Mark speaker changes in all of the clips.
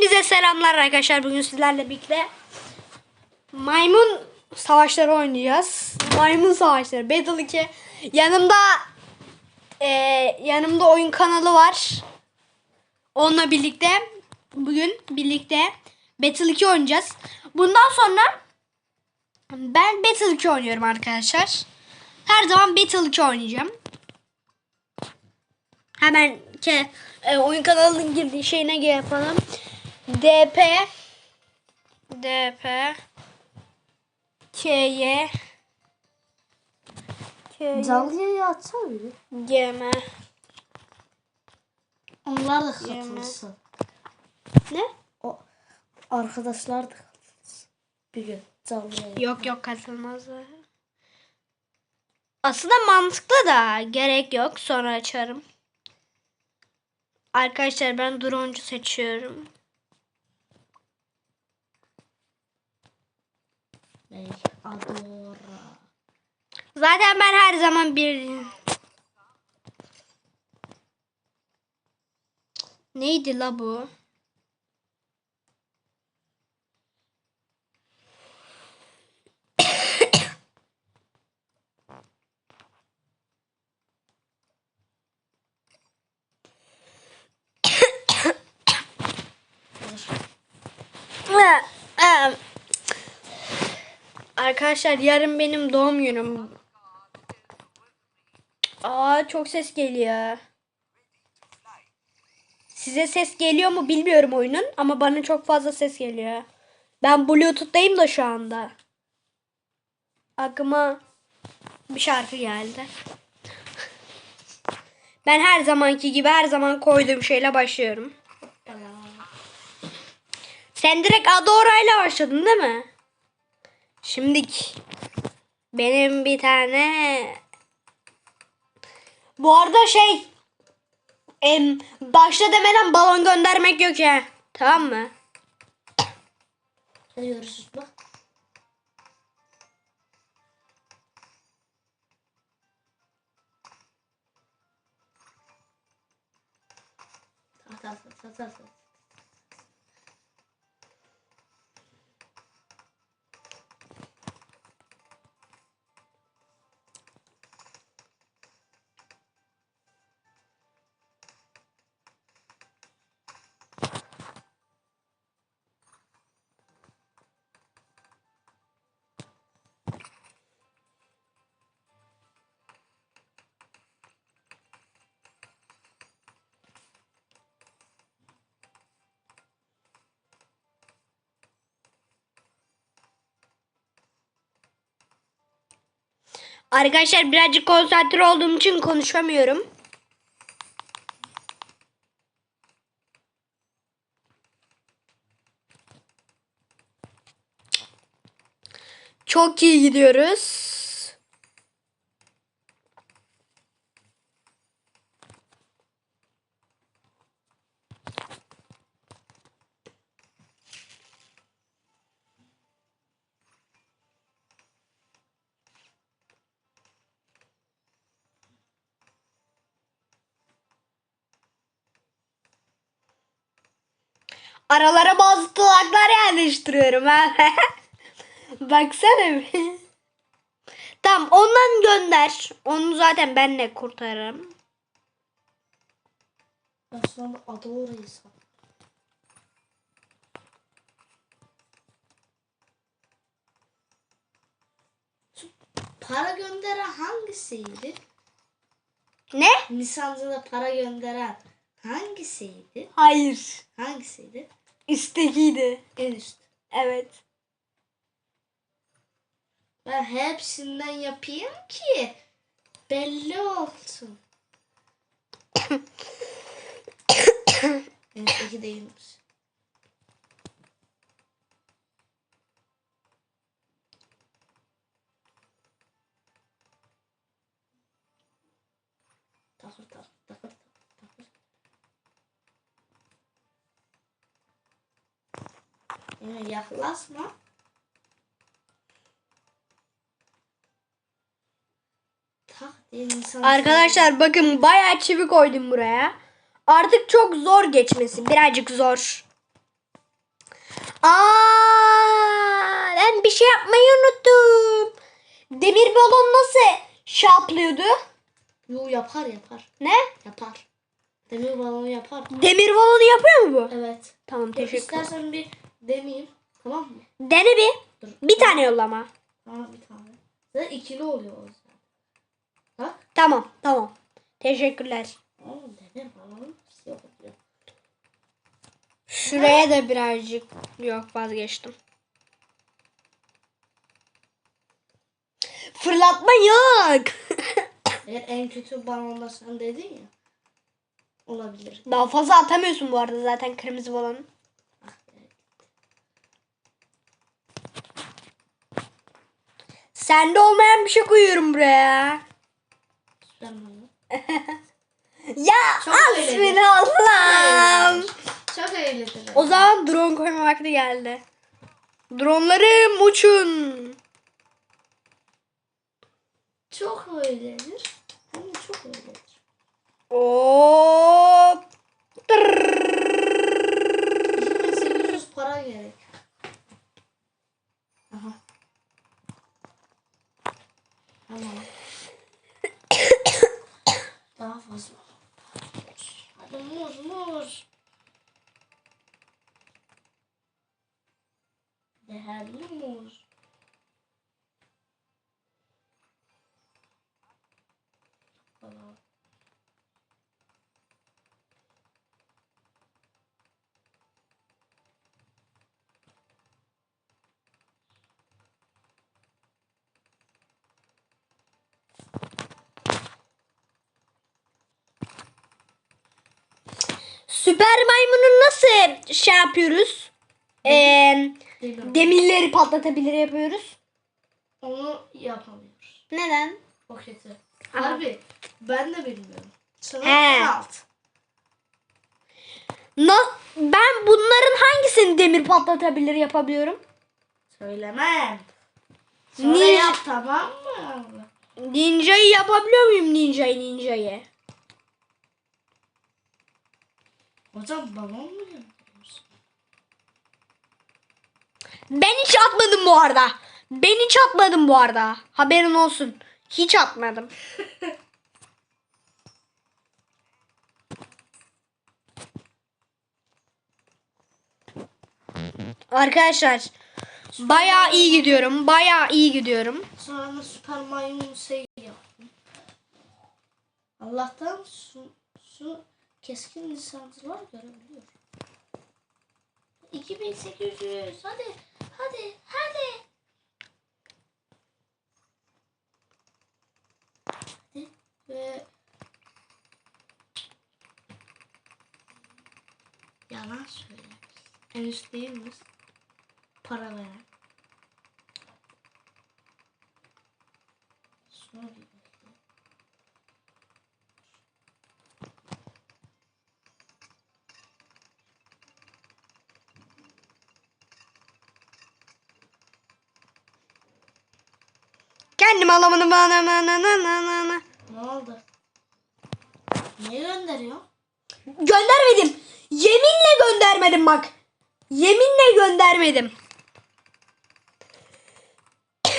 Speaker 1: Hepinize selamlar arkadaşlar. Bugün sizlerle birlikte maymun savaşları oynayacağız. Maymun savaşları Battle 2. Yanımda eee, yanımda oyun kanalı var. Onunla birlikte bugün birlikte Battle 2 oynayacağız. Bundan sonra ben Battle 2 oynuyorum arkadaşlar. Her zaman Battle 2 oynayacağım. Hemen ke, e, oyun kanalının girdiği şeyine yapalım. DP DP KY KY
Speaker 2: Canlı yayı açsana bir.
Speaker 1: GM
Speaker 2: Onlar da katılsın.
Speaker 1: Ne?
Speaker 2: O arkadaşlar da katılsın. Bir gün canlı yayı.
Speaker 1: Yok yok katılmazlar. Aslında mantıklı da gerek yok. Sonra açarım. Arkadaşlar ben droncu seçiyorum.
Speaker 2: Ey, Adora.
Speaker 1: Zaten ben her zaman bir... Neydi la bu? Arkadaşlar yarın benim doğum günüm. Aa çok ses geliyor. Size ses geliyor mu bilmiyorum oyunun ama bana çok fazla ses geliyor. Ben Bluetooth'tayım da şu anda. Aklıma bir şarkı geldi. Ben her zamanki gibi her zaman koyduğum şeyle başlıyorum. Sen direkt Adora ile başladın değil mi? Şimdik benim bir tane bu arada şey em, başla demeden balon göndermek yok ya. Tamam mı?
Speaker 2: Görüşürüz bak. Tamam tamam tamam tamam.
Speaker 1: Arkadaşlar birazcık konsantre olduğum için konuşamıyorum. Çok iyi gidiyoruz. Aralara bazı tuzaklar yerleştiriyorum ha. Baksana bir. Tamam ondan gönder. Onu zaten ben de kurtarırım.
Speaker 2: Ben sonra Adora'yı sat. Şu Para gönderen hangisiydi?
Speaker 1: Ne?
Speaker 2: Nisan'da para gönderen hangisiydi?
Speaker 1: Hayır.
Speaker 2: Hangisiydi?
Speaker 1: Üsttekiydi.
Speaker 2: En üst.
Speaker 1: Evet.
Speaker 2: Ben hepsinden yapayım ki belli olsun. en üstteki değilmiş. Takır takır takır. Yani yaklaşma.
Speaker 1: Arkadaşlar bakın bayağı çivi koydum buraya. Artık çok zor geçmesi. Birazcık zor. Aa, ben bir şey yapmayı unuttum. Demir balon nasıl yapılıyordu?
Speaker 2: Yo yapar yapar.
Speaker 1: Ne?
Speaker 2: Yapar. Demir balonu yapar.
Speaker 1: Demir balonu yapıyor mu bu?
Speaker 2: Evet.
Speaker 1: Tamam teşekkür
Speaker 2: İstersen bir deneyeyim. Tamam mı?
Speaker 1: Dene bir.
Speaker 2: Dur.
Speaker 1: Bir tane yollama.
Speaker 2: Tamam bir tane. Zaten ikili oluyor o yüzden. Bak.
Speaker 1: Tamam tamam. Teşekkürler.
Speaker 2: Oğlum demir balonu şey yapıyor.
Speaker 1: Şuraya da birazcık yok vazgeçtim. Fırlatma yok.
Speaker 2: Eğer en kötü balonda sen dedin ya. Olabilir.
Speaker 1: Daha fazla atamıyorsun bu arada zaten kırmızı balonu.
Speaker 2: Ah, evet.
Speaker 1: Sende olmayan bir şey koyuyorum buraya. Ya
Speaker 2: Çok
Speaker 1: Allah'ım.
Speaker 2: Çok eğlenceli.
Speaker 1: O zaman drone koyma vakti geldi. Dronlarım uçun.
Speaker 2: Çok. Hem de çok eğlenir.
Speaker 1: Hop.
Speaker 2: 2800 para gerek. Tamam. Daha fazla. Hadi muz muz. Değerli muz. Tamam.
Speaker 1: Süper maymunu nasıl şey yapıyoruz? Ee,
Speaker 2: Demir.
Speaker 1: demirleri patlatabilir yapıyoruz.
Speaker 2: Onu yapamıyoruz.
Speaker 1: Neden?
Speaker 2: O kötü.
Speaker 1: Aha.
Speaker 2: Harbi. Ben de bilmiyorum. Sana
Speaker 1: He.
Speaker 2: alt.
Speaker 1: Na, ben bunların hangisini demir patlatabilir yapabiliyorum?
Speaker 2: Söylemem. Sonra
Speaker 1: Niye?
Speaker 2: yap tamam mı?
Speaker 1: Ninja'yı yapabiliyor muyum ninja'yı ninja'yı?
Speaker 2: Hocam balon mu yapıyorsun?
Speaker 1: Ben hiç atmadım bu arada. Ben hiç atmadım bu arada. Haberin olsun. Hiç atmadım. Arkadaşlar bayağı iyi gidiyorum. Bayağı iyi gidiyorum.
Speaker 2: Sonra da süper maymun şey yaptım. Allah'tan su, su keskin lisanslar görebiliyor. 2800 hadi hadi hadi. Hadi ve yalan söyle. En üst? Para veren. Sonra
Speaker 1: Kendim alamadım bana bana bana bana.
Speaker 2: Ne oldu? Niye gönderiyor?
Speaker 1: Göndermedim. Yeminle göndermedim bak. Yeminle göndermedim.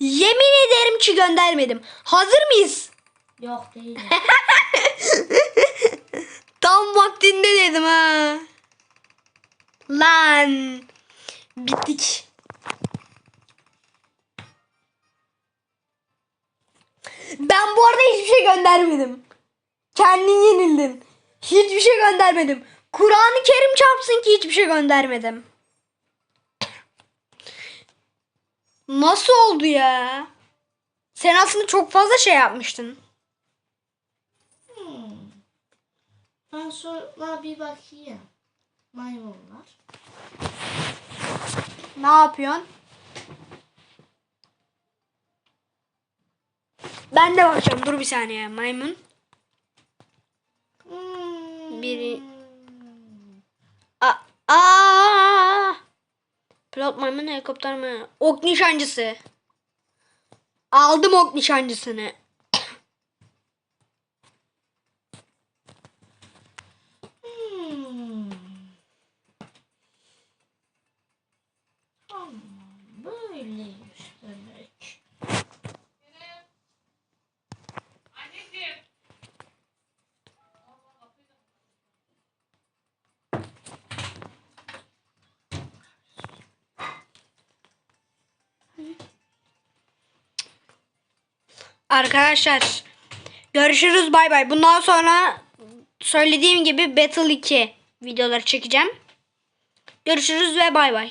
Speaker 1: Yemin ederim ki göndermedim. Hazır mıyız?
Speaker 2: Yok değil.
Speaker 1: Tam vaktinde dedim ha. Lan. Bittik. Ben bu arada hiçbir şey göndermedim. Kendin yenildin. Hiçbir şey göndermedim. Kur'an-ı Kerim çarpsın ki hiçbir şey göndermedim. Nasıl oldu ya? Sen aslında çok fazla şey yapmıştın.
Speaker 2: Hmm. Ben sonra bir bakayım. Maymunlar.
Speaker 1: Ne yapıyorsun? Ben de bakacağım. Dur bir saniye. Maymun.
Speaker 2: Hmm.
Speaker 1: Biri- Aa, aa! Pilot maymun helikopter mi? Ok nişancısı. Aldım ok nişancısını. Arkadaşlar görüşürüz bay bay. Bundan sonra söylediğim gibi Battle 2 videoları çekeceğim. Görüşürüz ve bay bay.